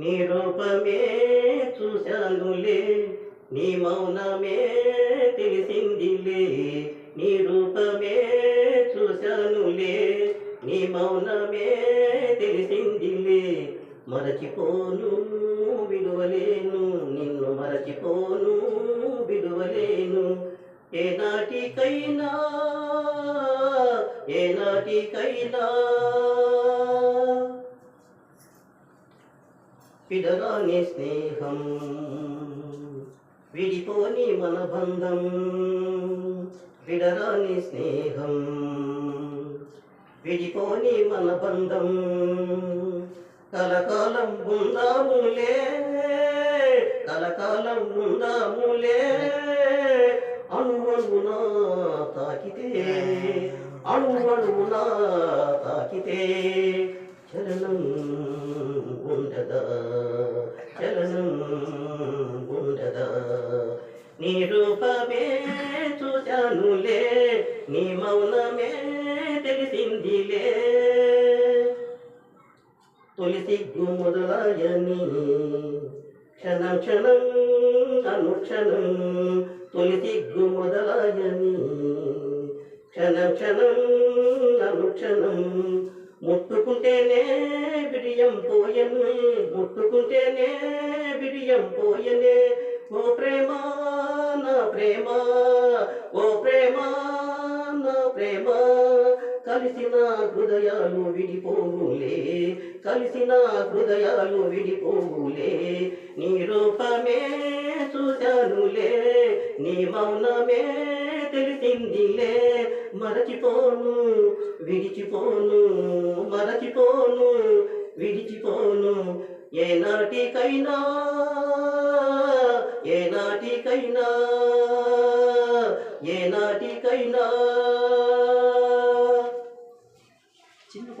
నీ రూపమే చూశానులే నీ మౌనమే తెలిసిందిలే. నీ రూపమే చూశానులే నీ మౌనమే తెలిసిందిలే. మరచిపోను విడువలేను నిన్ను మరచిపోను విడువలేను. ఏనాటికైనా ఏనాటికైనా పిడరాని స్నేహం. విడిపోని మన బంధం విడరాని స్నేహం. విడిపోని మన బంధం కలకాలం ఉందాములే కలకాలం ఉందాములే. అణువణువున తాకితే అణువణువున తాకితే మౌనమే చూశానులే నీ మౌనమే తెలిసిందిలే. తొలి సిగ్గు మొదలాయని క్షణం క్షణం అనుక్షణం తొలి సిగ్గు మొదలాయని క్షణం క్షణం అనుక్షణం ముట్టుకుంటేనే బిడియం పోయను ముట్టుకుంటేనే బిడియం పోయనే ఓ ప్రేమ ప్రేమ ఓ ప్రేమ నా ప్రేమ కలిసిన హృదయాలు విడిపోవులే కలిసిన హృదయాలు విడిపోవులే నీ రూపమే చూశానులే నీ మౌనమే తెలిసిందిలే మరచిపోను విడిచిపోను మరచిపోను విడిచిపోను ఏనాటికైనా ఏనాటికైనా ఏనాటికైనా